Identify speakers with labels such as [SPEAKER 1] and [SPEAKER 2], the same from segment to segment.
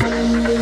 [SPEAKER 1] Thank you.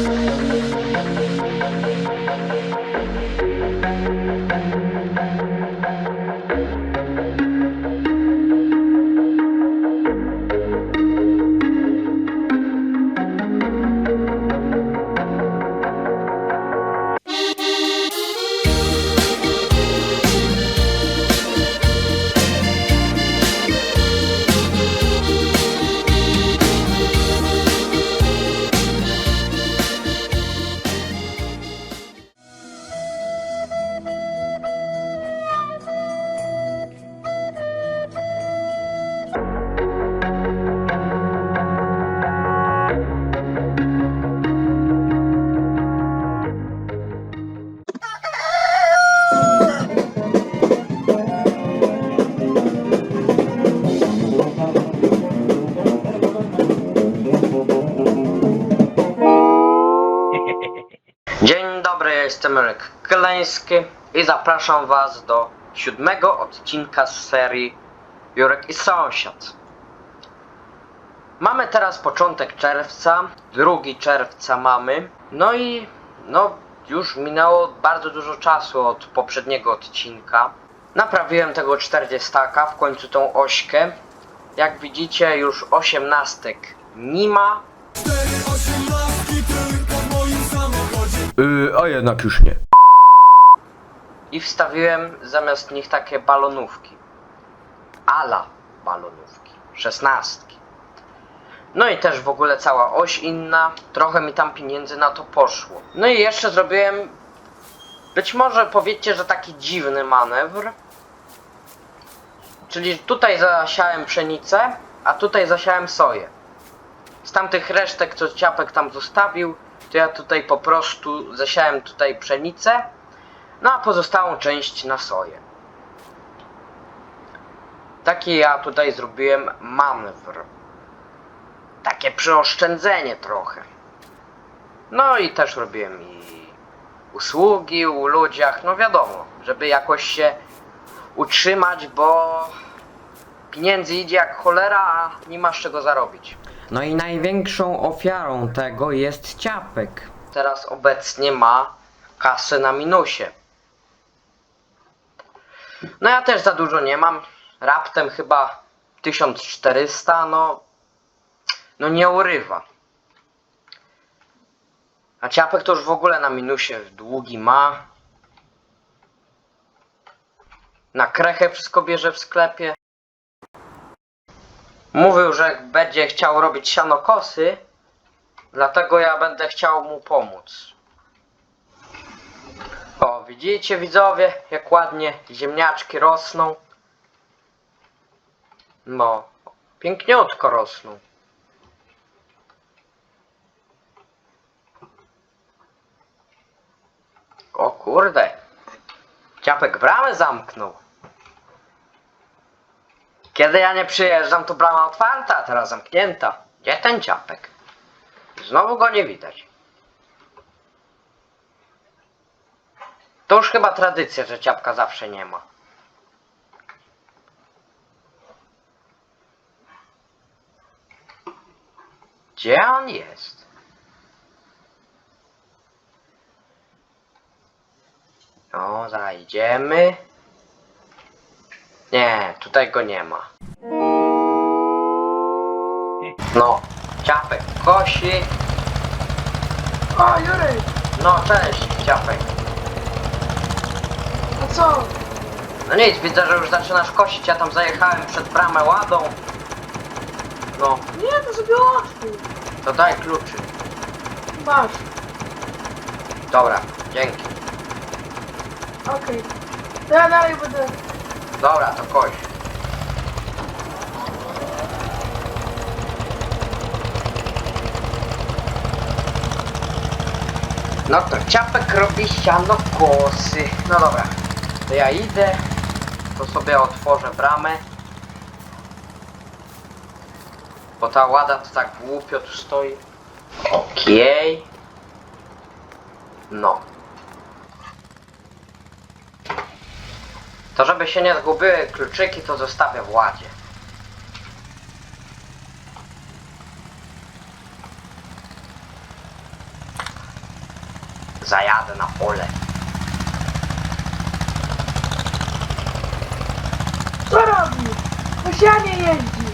[SPEAKER 1] Jestem Jurek Kleński i zapraszam Was do siódmego odcinka z serii Jurek i Sąsiad. Mamy teraz początek czerwca, 2 czerwca mamy, no i no już minęło bardzo dużo czasu od poprzedniego odcinka. Naprawiłem tego 40 w końcu tą ośkę. Jak widzicie już osiemnastek nie ma,
[SPEAKER 2] Yy, a jednak już nie.
[SPEAKER 1] i wstawiłem zamiast nich takie balonówki. Ala balonówki. Szesnastki. No i też w ogóle cała oś inna. Trochę mi tam pieniędzy na to poszło. No i jeszcze zrobiłem. Być może powiedzcie, że taki dziwny manewr. Czyli tutaj zasiałem pszenicę, a tutaj zasiałem soję. Z tamtych resztek, co ciapek tam zostawił, to ja tutaj po prostu zasiałem tutaj pszenicę, no a pozostałą część na soję. Taki ja tutaj zrobiłem manewr. Takie przeoszczędzenie trochę. No i też robiłem i usługi u ludziach, no wiadomo, żeby jakoś się utrzymać, bo pieniędzy idzie jak cholera, a nie masz czego zarobić. No i największą ofiarą tego jest ciapek. Teraz obecnie ma kasę na minusie. No ja też za dużo nie mam. Raptem chyba 1400, no. No nie urywa. A ciapek to już w ogóle na minusie długi ma. Na krechę wszystko bierze w sklepie. Mówił, że będzie chciał robić sianokosy, dlatego ja będę chciał mu pomóc. O, widzicie widzowie, jak ładnie ziemniaczki rosną? No, piękniutko rosną. O kurde, ciapek bramę zamknął. Kiedy ja nie przyjeżdżam, to brama otwarta, a teraz zamknięta. Gdzie ten ciapek? Znowu go nie widać. To już chyba tradycja, że ciapka zawsze nie ma. Gdzie on jest? No, zajdziemy. Nie, tutaj go nie ma. No, ciapek kosi.
[SPEAKER 3] O, Jurek,
[SPEAKER 1] No, cześć, ciapek.
[SPEAKER 3] a co?
[SPEAKER 1] No nic, widzę, że już zaczynasz kosić. Ja tam zajechałem przed bramę ładą. No,
[SPEAKER 3] Nie, to sobie otwórz.
[SPEAKER 1] to daj kluczy.
[SPEAKER 3] Masz,
[SPEAKER 1] Dobra, dzięki.
[SPEAKER 3] okej. To ja dalej będę...
[SPEAKER 1] Dobra, to koś. No to ciapek robi siano kosy. No dobra, to ja idę. To sobie otworzę bramę. Bo ta łada to tak głupio tu stoi. Okej. No. To żeby się nie zgubiły kluczyki, to zostawię w ładzie. zajadę na pole.
[SPEAKER 3] Co robisz? Posianie jeździ.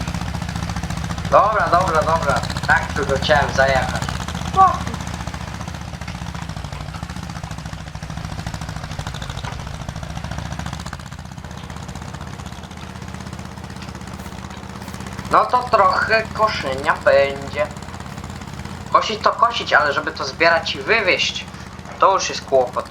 [SPEAKER 1] Dobra, dobra, dobra. Tak tylko chciałem zajechać. No to trochę koszenia będzie. Kosić to kosić, ale żeby to zbierać i wywieźć, to już jest kłopot.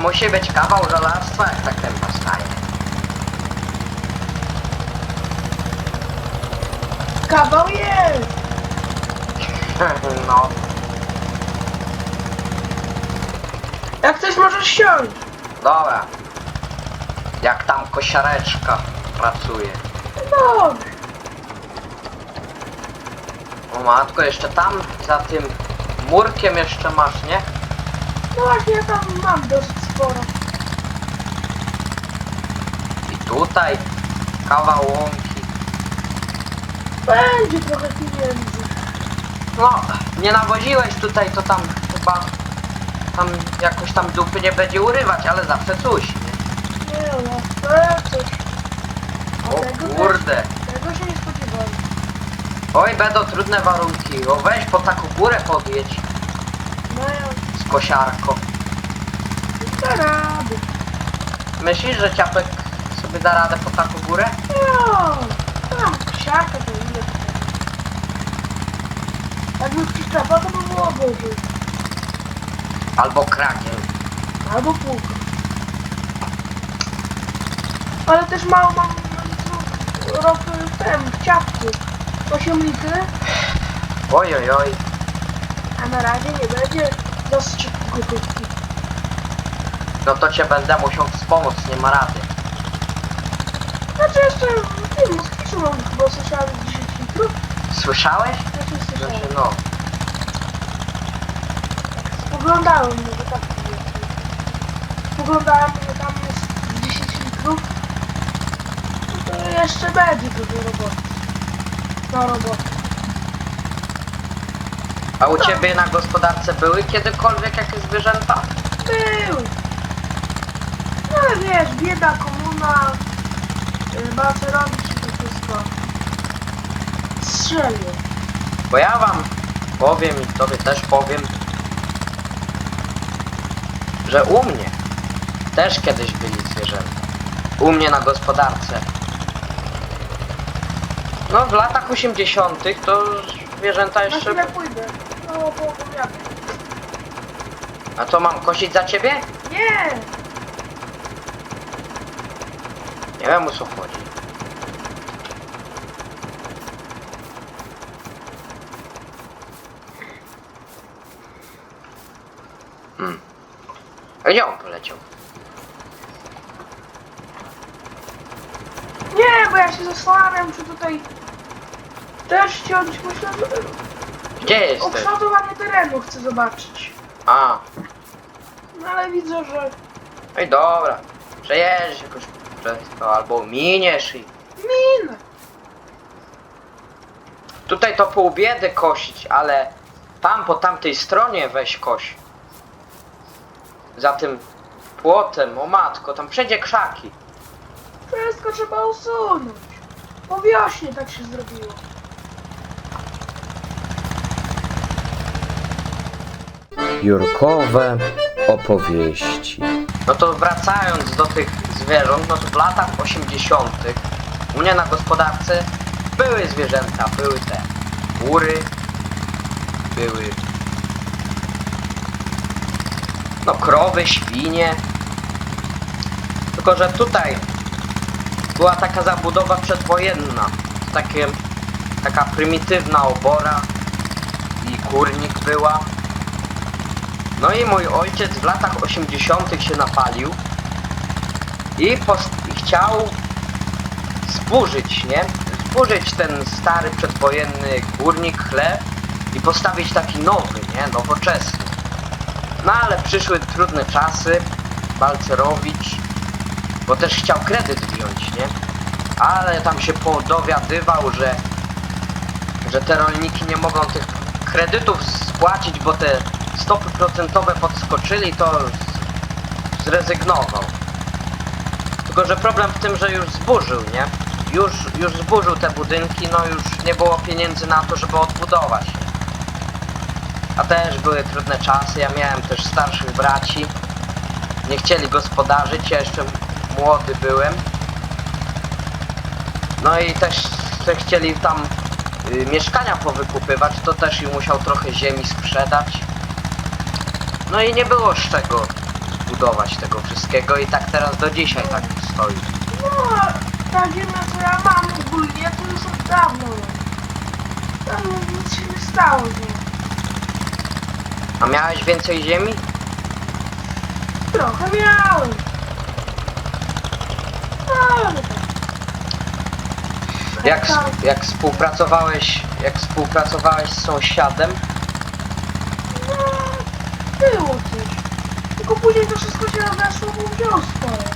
[SPEAKER 1] Musi być kawał żelastwa, jak tak dęba staje.
[SPEAKER 3] Kawał jest.
[SPEAKER 1] No,
[SPEAKER 3] Jak chcesz możesz siąść.
[SPEAKER 1] dobra. Jak tam kosiareczka pracuje.
[SPEAKER 3] Dobrze.
[SPEAKER 1] O matko, jeszcze tam za tym murkiem jeszcze masz, nie?
[SPEAKER 3] No właśnie ja tam mam dosyć sporo.
[SPEAKER 1] I tutaj kawał łąki.
[SPEAKER 3] Będzie trochę pieniędzy.
[SPEAKER 1] No, nie nawoziłeś tutaj, to tam chyba tam jakoś tam dupy nie będzie urywać, ale zawsze coś, nie?
[SPEAKER 3] Nie no, to ja coś.
[SPEAKER 1] O
[SPEAKER 3] tego
[SPEAKER 1] kurde.
[SPEAKER 3] Tego się nie spodziewałem.
[SPEAKER 1] Oj, będą trudne warunki. O, weź po taką górę podjedź
[SPEAKER 3] No
[SPEAKER 1] z kosiarką.
[SPEAKER 3] da rady.
[SPEAKER 1] Myślisz, że ciapek sobie da radę po taką górę?
[SPEAKER 3] No, tam siaka to ile Jakby przyczepa to by było gorzej.
[SPEAKER 1] Albo krakiem.
[SPEAKER 3] Albo pół. Ale też mało mam ropy w tym, w ciapku. 8 litry,
[SPEAKER 1] Oj, oj, oj.
[SPEAKER 3] a na razie nie będzie dosyć gotówki.
[SPEAKER 1] No to cię będę musiał wspomóc, nie ma rady.
[SPEAKER 3] Znaczy jeszcze w tym z mam chyba słyszałem 10 litrów.
[SPEAKER 1] Słyszałeś?
[SPEAKER 3] Znaczy słyszałem.
[SPEAKER 1] Znaczy no.
[SPEAKER 3] Spoglądałem, może tak powiedzmy. Spoglądałem, że tam jest 10 litrów. No to jeszcze będzie dużo roboty. Na robotę.
[SPEAKER 1] A u ciebie na gospodarce były kiedykolwiek jakieś zwierzęta?
[SPEAKER 3] Był. No wiesz, bieda, komuna, y, Balcerowicz i to wszystko. Strzelił.
[SPEAKER 1] Bo ja wam powiem i tobie też powiem, że u mnie też kiedyś byli zwierzęta. U mnie na gospodarce. No w latach 80. to zwierzęta
[SPEAKER 3] Na
[SPEAKER 1] jeszcze...
[SPEAKER 3] chwilę pójdę. No, bo opowiadam.
[SPEAKER 1] A to mam kosić za ciebie?
[SPEAKER 3] Nie!
[SPEAKER 1] Nie wiem o co chodzi. Hmm. A gdzie on poleciał?
[SPEAKER 3] Nie, bo ja się zastanawiam, czy tutaj też ciąć. Myślę, że
[SPEAKER 1] Gdzie jesteś?
[SPEAKER 3] ukształtowanie terenu chcę zobaczyć.
[SPEAKER 1] A,
[SPEAKER 3] No ale widzę, że
[SPEAKER 1] no i dobra. Przejedziesz jakoś przez to, albo miniesz i...
[SPEAKER 3] min.
[SPEAKER 1] Tutaj to pół biedy kosić, ale tam po tamtej stronie weź koś. Za tym płotem, o matko, tam wszędzie krzaki.
[SPEAKER 3] Wszystko trzeba usunąć. Po wiośnie tak się zrobiło.
[SPEAKER 2] Jurkowe opowieści.
[SPEAKER 1] No to wracając do tych zwierząt, no to w latach 80. u mnie na gospodarce były zwierzęta, były te góry, były no krowy, świnie. Tylko, że tutaj była taka zabudowa przedwojenna, takie, taka prymitywna obora i kurnik była. No i mój ojciec w latach 80. się napalił I, i chciał zburzyć, nie? Zburzyć ten stary przedwojenny górnik chleb i postawić taki nowy, nie? Nowoczesny. No ale przyszły trudne czasy. Balcerowicz, bo też chciał kredyt wziąć, nie? Ale tam się podowiadywał, że że te rolniki nie mogą tych kredytów spłacić, bo te stopy procentowe podskoczyli, to zrezygnował. Tylko, że problem w tym, że już zburzył, nie? Już, już zburzył te budynki, no już nie było pieniędzy na to, żeby odbudować. A też były trudne czasy, ja miałem też starszych braci. Nie chcieli gospodarzyć, ja jeszcze młody byłem. No i też te chcieli tam y, mieszkania powykupywać, to też i musiał trochę ziemi sprzedać. No i nie było z czego zbudować tego wszystkiego i tak teraz do dzisiaj tak stoi.
[SPEAKER 3] No, ta ziemia, co ja mam ogólnie, to już od dawna mam. Tam nic się nie stało z nią.
[SPEAKER 1] A miałeś więcej ziemi?
[SPEAKER 3] Trochę miałem. Ale tak.
[SPEAKER 1] Jak, sp- jak współpracowałeś, jak współpracowałeś z sąsiadem,
[SPEAKER 3] No, było coś. Tylko później to wszystko się rozeszło, bo wziął swoje.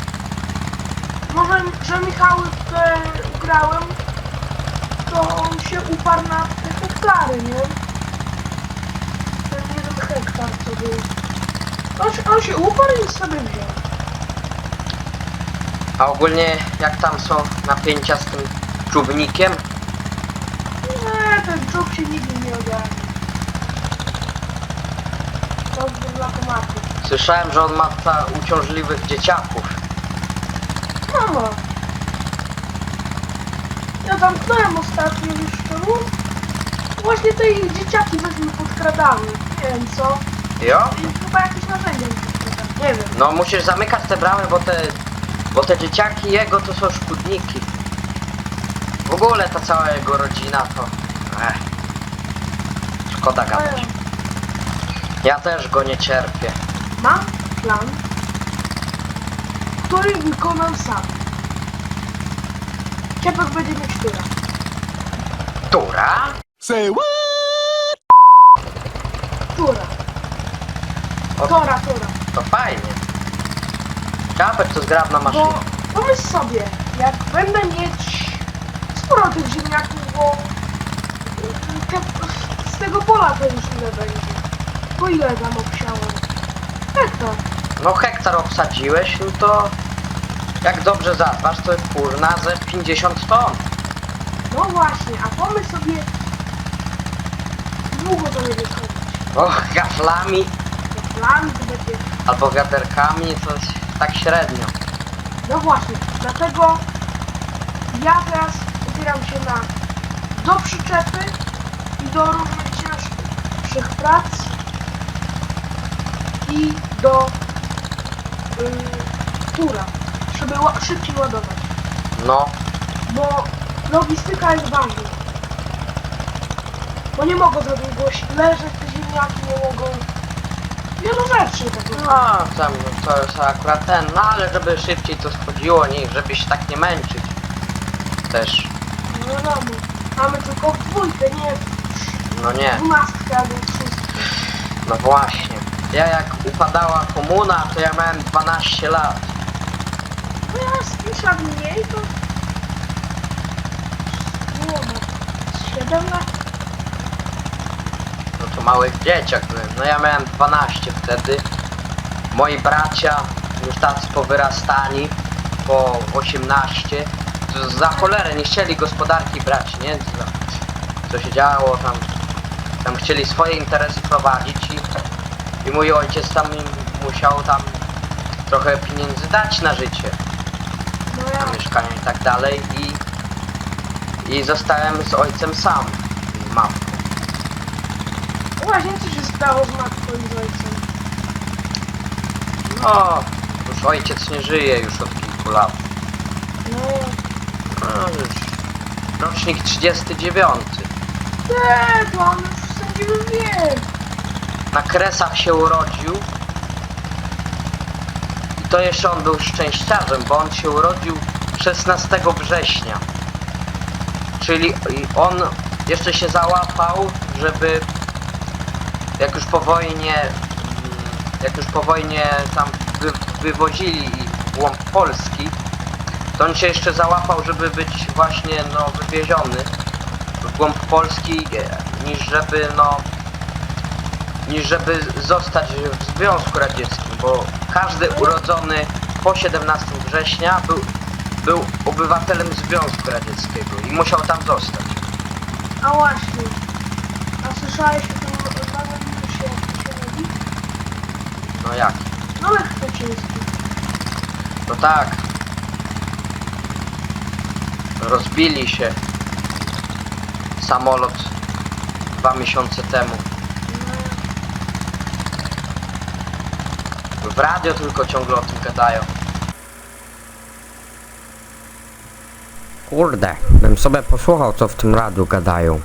[SPEAKER 3] Może, że Michały tutaj ugrałem, to on się uparł na te hektary, nie? Ten jeden hektar, co był. On, się- on się uparł i sobie wziął.
[SPEAKER 1] a ogólnie jak tam są napięcia z tym czubnikiem,
[SPEAKER 3] Nie, ten czub się nigdy nie ogarnie. To dla tematu.
[SPEAKER 1] Słyszałem, że on ma uciążliwych dzieciaków.
[SPEAKER 3] Mama. Ja zamknąłem ostatnio już szczelu. Właśnie te ich dzieciaki weźmy podkradamy. Nie wiem co.
[SPEAKER 1] Jo?
[SPEAKER 3] I chyba jakieś narzędzie mi. Nie wiem.
[SPEAKER 1] No musisz zamykać te bramy, bo te, bo te dzieciaki jego to są szkudniki. W ogóle ta cała jego rodzina to... Ech. Szkoda gadać. Ja też go nie cierpię.
[SPEAKER 3] Mam plan, który wykonam sam. Ciepek będzie mieć tura.
[SPEAKER 1] Tura?
[SPEAKER 4] Say what?
[SPEAKER 3] Tura.
[SPEAKER 1] O.
[SPEAKER 3] Tora, tura.
[SPEAKER 1] To fajnie. Czapek to zgrabna maszyna.
[SPEAKER 3] Bo pomyśl sobie, jak będę mieć sporo tych ziemniaków, bo y, te, z tego pola to już ile będzie. Po ile tam obsiałem?
[SPEAKER 1] No hektar obsadziłeś, no to... Jak dobrze zadbasz, to kurna ze 50 ton.
[SPEAKER 3] No właśnie, a pomyśl sobie, długo to będzie chodzić.
[SPEAKER 1] O, gaflami
[SPEAKER 3] To plan to będzie
[SPEAKER 1] albo wiaderkami to tak średnio.
[SPEAKER 3] No właśnie, dlatego ja teraz opieram się na do przyczepy i do różnych cięższych prac i do tura, żeby ła- szybciej ładować,
[SPEAKER 1] No,
[SPEAKER 3] bo logistyka jest ważna. Bo nie mogą za długo leżeć te ziemniaki, nie mogą wielu rzeczy tak
[SPEAKER 1] no
[SPEAKER 3] naprawdę.
[SPEAKER 1] tam to jest akurat ten, no ale żeby szybciej to schodziło, nie, żeby się tak nie męczyć. Też,
[SPEAKER 3] No wiadomo, mamy tylko w dwójkę, nie w
[SPEAKER 1] no nie,
[SPEAKER 3] dwunastkę albo w szóstkę.
[SPEAKER 1] no właśnie. Ja jak upadała komuna, to ja miałem 12 lat.
[SPEAKER 3] No ja z 5 lat mniej to... Wiem, z 7 lat?
[SPEAKER 1] No to małych dzieciak byłem. No ja miałem 12 wtedy. Moi bracia już tacy powyrastani, po 18. To za cholerę nie chcieli gospodarki brać, nie? Co, co się działo tam. Tam chcieli swoje interesy prowadzić i, i mój ojciec tam im musiał tam trochę pieniędzy dać na życie,
[SPEAKER 3] No
[SPEAKER 1] na
[SPEAKER 3] ja...
[SPEAKER 1] mieszkanie i tak dalej i, i zostałem z ojcem sam, matką.
[SPEAKER 3] No Właśnie co się stało z matką i z ojcem?
[SPEAKER 1] No, już ojciec nie żyje już od kilku lat.
[SPEAKER 3] No...
[SPEAKER 1] No już. Rocznik 39.
[SPEAKER 3] Nie, to on już w sędziwym wieku.
[SPEAKER 1] Na Kresach się urodził. I to jeszcze on był szczęściarzem, bo on się urodził 16 września. Czyli on jeszcze się załapał, żeby jak już po wojnie, jak już po wojnie tam wy, wywozili w głąb Polski, to on się jeszcze załapał, żeby być właśnie no wywieziony w głąb Polski, niż żeby no niż żeby zostać w Związku Radzieckim, bo każdy urodzony po 17 września był, był obywatelem Związku Radzieckiego i musiał tam zostać.
[SPEAKER 3] A właśnie. A słyszałeś o tym jak to się mówi?
[SPEAKER 1] No jak?
[SPEAKER 3] Nowek Kaczyński.
[SPEAKER 1] No tak. Rozbili się samolot dwa miesiące temu. W radio tylko ciągle o tym gadają.
[SPEAKER 2] Kurde, bym sobie posłuchał, co w tym radiu gadają.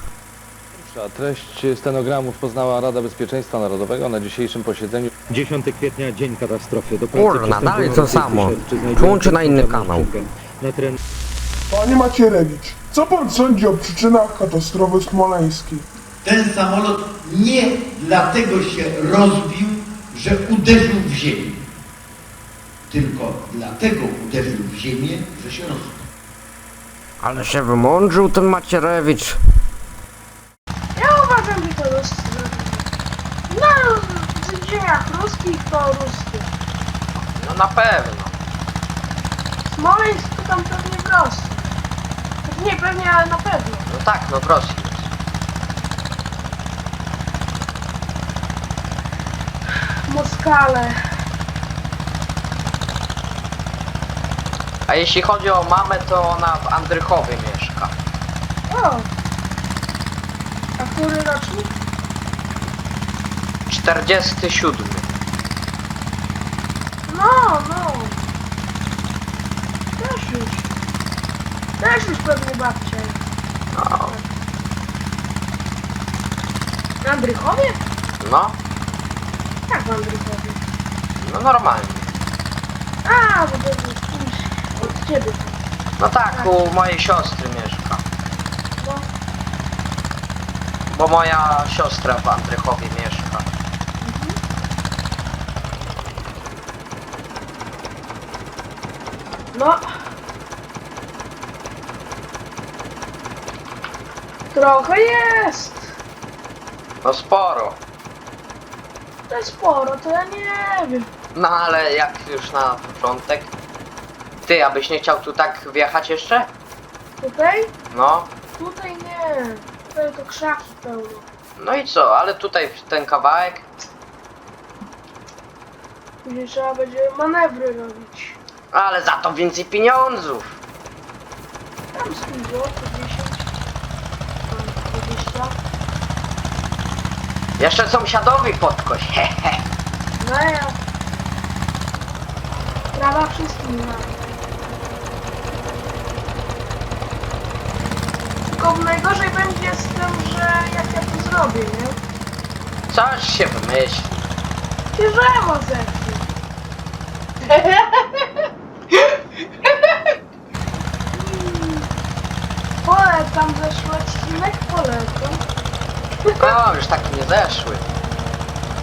[SPEAKER 4] A Treść stenogramów poznała Rada Bezpieczeństwa Narodowego na dzisiejszym posiedzeniu.
[SPEAKER 5] 10 kwietnia, dzień katastrofy. Do pracy
[SPEAKER 2] Kurna, dalej to samo. Przełączy na inny kanał.
[SPEAKER 5] sztukę. Na teren
[SPEAKER 6] Panie Macierewicz, co pan sądzi o przyczynach katastrofy smoleńskiej?
[SPEAKER 7] Ten samolot nie dlatego się rozbił, że uderzył w ziemię. Tylko dlatego uderzył w ziemię, że się rozbił.
[SPEAKER 2] Ale się wymądrzył ten Macierewicz.
[SPEAKER 3] Ja uważam, że to Ruscy zrobili. No, w ziemiach ruskich to ruskie.
[SPEAKER 1] No na pewno.
[SPEAKER 3] Smoleńsk to tam pewnie w Rosji. Nie pewnie, ale na pewno.
[SPEAKER 1] No tak, no w Rosji
[SPEAKER 3] Moskale.
[SPEAKER 1] A jeśli chodzi o mamę, to ona w Andrychowie mieszka.
[SPEAKER 3] O! A który rocznik?
[SPEAKER 1] 47.
[SPEAKER 3] No, no. Też już. Też już pewnie babcia.
[SPEAKER 1] No,
[SPEAKER 3] Na Andrychowie?
[SPEAKER 1] no,
[SPEAKER 3] Jak w Andrychowie?
[SPEAKER 1] no normalnie.
[SPEAKER 3] A, bo to jest od ciebie.
[SPEAKER 1] No tak, u mojej siostry mieszka.
[SPEAKER 3] No,
[SPEAKER 1] Bo moja siostra w Andrychowie mieszka.
[SPEAKER 3] no. Trochę jest.
[SPEAKER 1] No sporo.
[SPEAKER 3] To jest sporo, to ja nie wiem.
[SPEAKER 1] No ale jak już na początek. Ty, abyś nie chciał tu tak wjechać jeszcze?
[SPEAKER 3] Tutaj?
[SPEAKER 1] No.
[SPEAKER 3] Tutaj nie. Tutaj to krzaki pełno.
[SPEAKER 1] No i co, ale tutaj ten kawałek.
[SPEAKER 3] Później trzeba będzie manewry robić.
[SPEAKER 1] Ale za to więcej pieniądzów.
[SPEAKER 3] Tam z tym 10. Tam 20.
[SPEAKER 1] Jeszcze sąsiadowi podkoś. Hehe.
[SPEAKER 3] No ja. Prawa wszystkim ma. Tylko najgorzej będzie z tym, że jak ja to zrobię, nie?
[SPEAKER 1] Coś się wymyśli.
[SPEAKER 3] Się drzewo. Polecam zeszły odcinek, polecam.
[SPEAKER 1] No, już taki nie zeszły.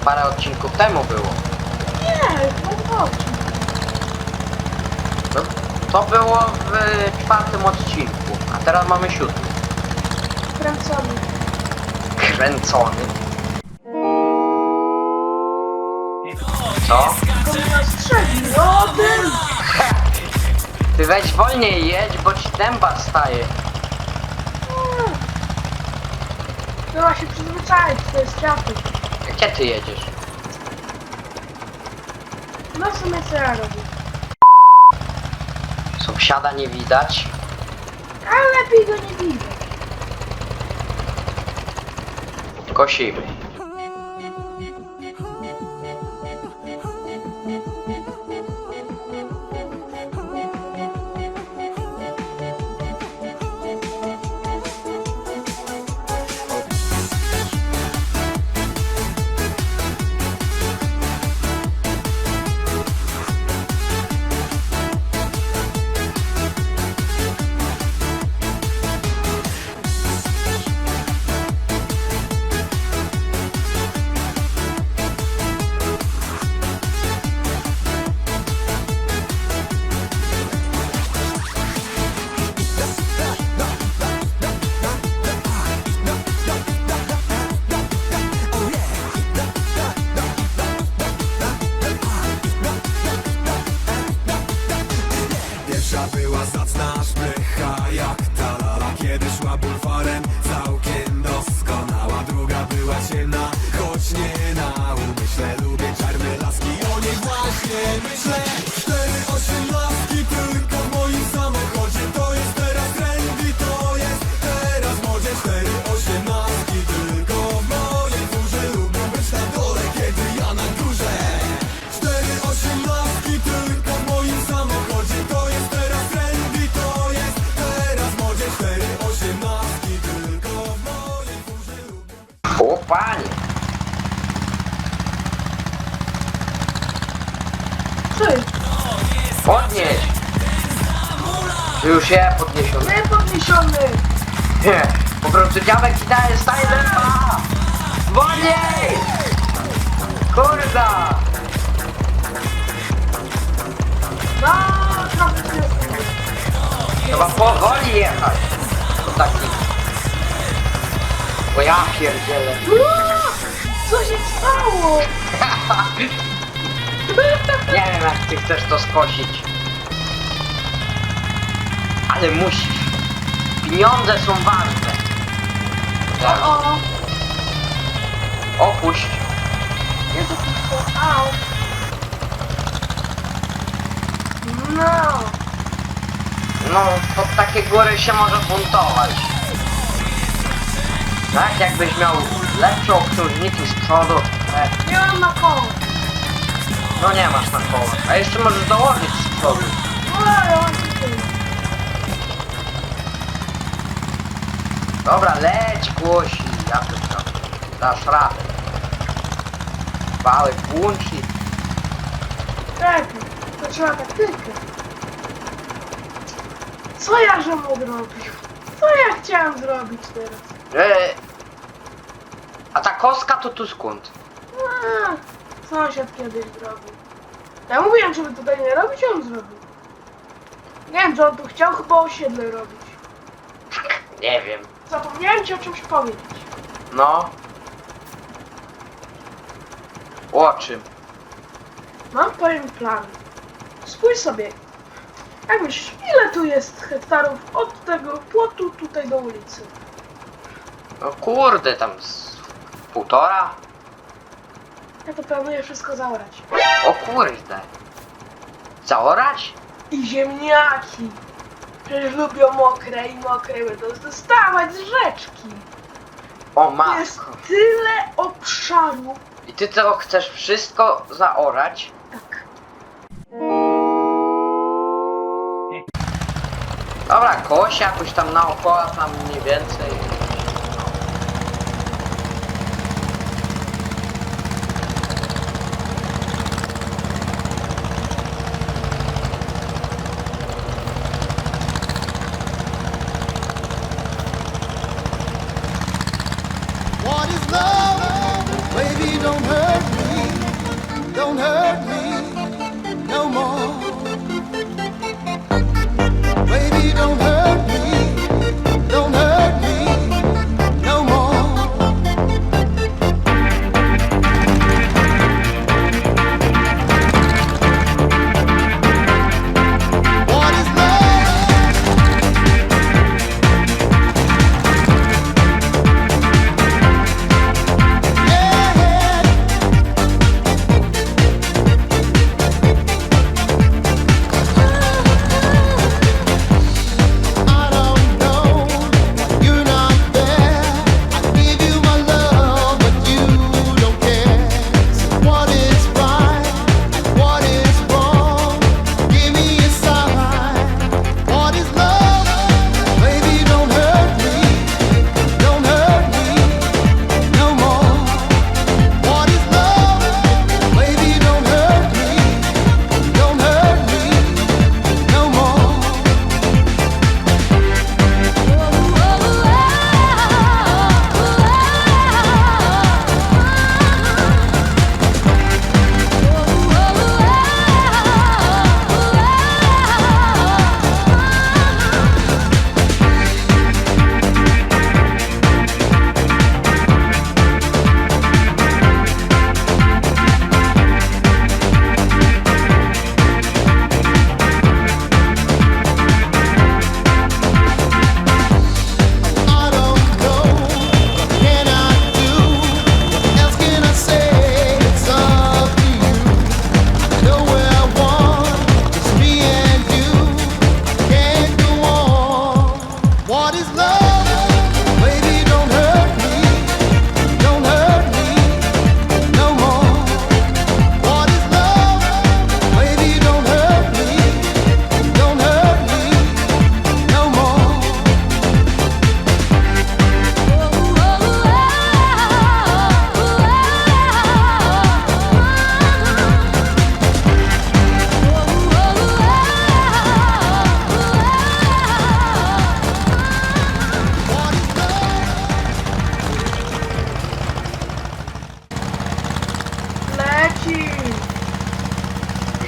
[SPEAKER 1] Parę odcinków temu było.
[SPEAKER 3] Nie, odcinki.
[SPEAKER 1] No, to było w czwartym odcinku, a teraz mamy siódmy.
[SPEAKER 3] Kręcony.
[SPEAKER 1] Kręcony. Co?
[SPEAKER 3] To mnie. No tym!
[SPEAKER 1] Ty weź wolniej jedź, bo ci dęba staje.
[SPEAKER 3] Trzeba się przyzwyczaić, to jest ciapy.
[SPEAKER 1] Gdzie ty jedziesz?
[SPEAKER 3] No w sumie co ja robię?
[SPEAKER 1] Sąsiada nie widać.
[SPEAKER 3] Ale lepiej go nie widzę.
[SPEAKER 1] Kosimy. Kiedy szła
[SPEAKER 3] bulwarem
[SPEAKER 1] całkiem Czy już je podniesiony?
[SPEAKER 3] nie podniesiony!
[SPEAKER 1] Nie, po prostu dziadek ci daje lepa! Wolniej! Kurda!
[SPEAKER 3] No, nie jestem.
[SPEAKER 1] Trzeba powoli jechać. To taki... Bo ja pierdzielę.
[SPEAKER 3] Co się stało?
[SPEAKER 1] Nie wiem jak ty chcesz to skosić. Ale musisz. Pieniądze są ważne. Tak.
[SPEAKER 3] O,
[SPEAKER 1] Opuść.
[SPEAKER 3] jest to tylko... Au. No,
[SPEAKER 1] No, pod takie góry się może buntować. Tak, jakbyś miał lepsze obsłużniki z przodu. E,
[SPEAKER 3] nie mam na koło.
[SPEAKER 1] no nie masz na koło. A jeszcze możesz dołożyć z przodu.
[SPEAKER 3] No,
[SPEAKER 1] Dobra, leć głosi. Ja tu tam. Dasz radę. Bały włączy.
[SPEAKER 3] Czekaj, to trzeba taktykę. Co ja żem odrobił? Co ja chciałem zrobić teraz?
[SPEAKER 1] E, a ta kostka to tu skąd?
[SPEAKER 3] A, sąsiad kiedyś zrobił. Ja mówiłem, żeby tutaj nie robić, a on zrobił. Nie wiem, co on tu chciał, chyba osiedle robić.
[SPEAKER 1] Nie wiem.
[SPEAKER 3] Zapomniałem ci o czymś powiedzieć.
[SPEAKER 1] No. O czym?
[SPEAKER 3] Mam pewien plan. Spójrz sobie. Jak myślisz, ile tu jest hektarów od tego płotu tutaj do ulicy?
[SPEAKER 1] No kurde, tam z półtora?
[SPEAKER 3] Ja to planuję wszystko zaorać.
[SPEAKER 1] O kurde. Zaorać?
[SPEAKER 3] I ziemniaki. Przecież lubią mokre i mokre będą dostawać z rzeczki.
[SPEAKER 1] O
[SPEAKER 3] Jest
[SPEAKER 1] matko.
[SPEAKER 3] tyle obszaru.
[SPEAKER 1] I ty to chcesz wszystko zaorać?
[SPEAKER 3] Tak.
[SPEAKER 1] Dobra, koś jakoś tam naokoło, tam mniej więcej.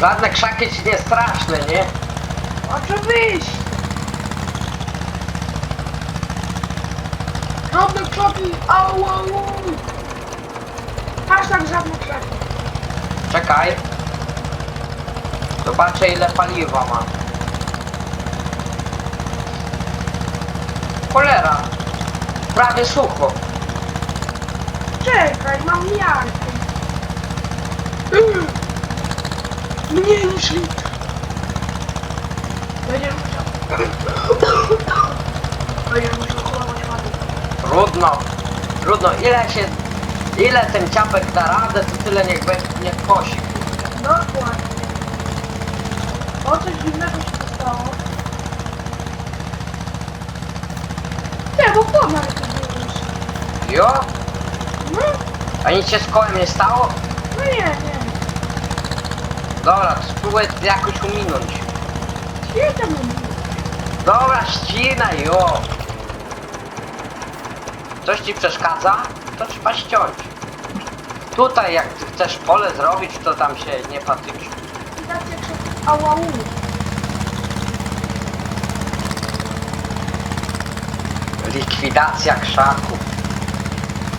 [SPEAKER 1] Żadne krzaki ci nie straszne, nie?
[SPEAKER 3] Oczywiście. Żadne krzaki, au, au. Hashtag żadne krzaki.
[SPEAKER 1] Czekaj. Zobaczę ile paliwa ma. Cholera. Prawie sucho.
[SPEAKER 3] Czekaj, mam miarkę. Mm. Mniej niż litr. Będziesz musiał... Będziesz musiał chłować wody.
[SPEAKER 1] Trudno. Trudno. Ile się... Ile ten ciapek da radę, to tyle niech będzie, niech kosi.
[SPEAKER 3] Dokładnie. O, coś dziwnego się stało. Nie, bo pomar to było już.
[SPEAKER 1] Jo?
[SPEAKER 3] No,
[SPEAKER 1] A nic się z kołem nie stało?
[SPEAKER 3] no nie, nie.
[SPEAKER 1] Dobra, spróbuję jakoś uminąć.
[SPEAKER 3] Świetnie
[SPEAKER 1] Dobra, ścina, jo. Coś ci przeszkadza? To trzeba ściąć. Tutaj jak ty chcesz pole zrobić, to tam się nie patyczy.
[SPEAKER 3] Widać jak się ałału.
[SPEAKER 1] Likwidacja krzaków.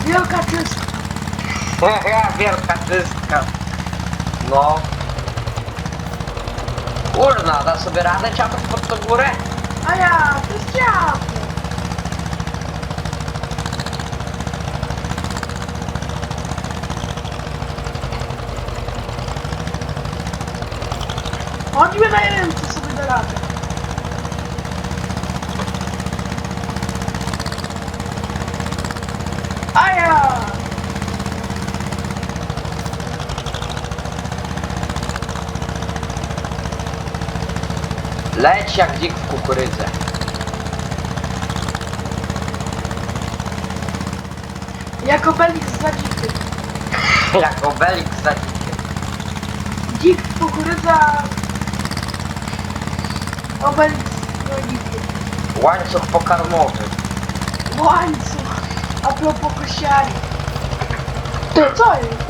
[SPEAKER 3] Wielka czystka.
[SPEAKER 1] Wielka czystka. No. Kurna, da sobie radę ciapać pod tą górę?
[SPEAKER 3] A ja, to jest ciało. Chodźmy na ręce sobie do rady. A ja!
[SPEAKER 1] Jak dzik w kukurydzę.
[SPEAKER 3] Jak Obelix za dziki.
[SPEAKER 1] jak obelik za dzikiem.
[SPEAKER 3] Dzik, kukurydza... Obelix za dziki.
[SPEAKER 1] Łańcuch pokarmowy.
[SPEAKER 3] Łańcuch. A propos kosiary. Ty, co jest?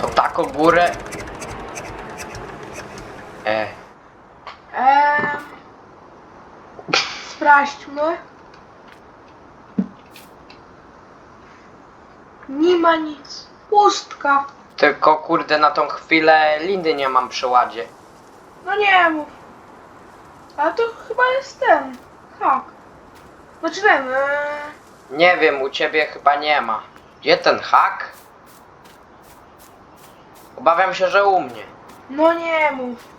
[SPEAKER 1] To taką górę. E,
[SPEAKER 3] Eee, sprawdźmy. Nie ma nic. Pustka.
[SPEAKER 1] tylko kurde na tą chwilę lindy nie mam przy ładzie.
[SPEAKER 3] No nie mów. Ale to chyba jest ten. Hak. Znaczy ten. Eee,
[SPEAKER 1] Nie wiem, u ciebie chyba nie ma. Gdzie ten hak? Obawiam się, że u mnie.
[SPEAKER 3] no nie mów.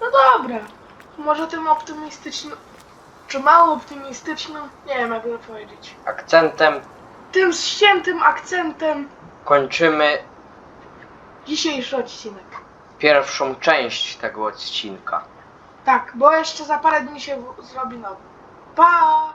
[SPEAKER 3] No dobra. Może tym optymistycznym. Czy mało optymistycznym? Nie wiem jak to powiedzieć.
[SPEAKER 1] Akcentem
[SPEAKER 3] Tym ściętym akcentem
[SPEAKER 1] kończymy
[SPEAKER 3] dzisiejszy odcinek.
[SPEAKER 1] pierwszą część tego odcinka.
[SPEAKER 3] Tak, bo jeszcze za parę dni się w- zrobi nowy. Pa!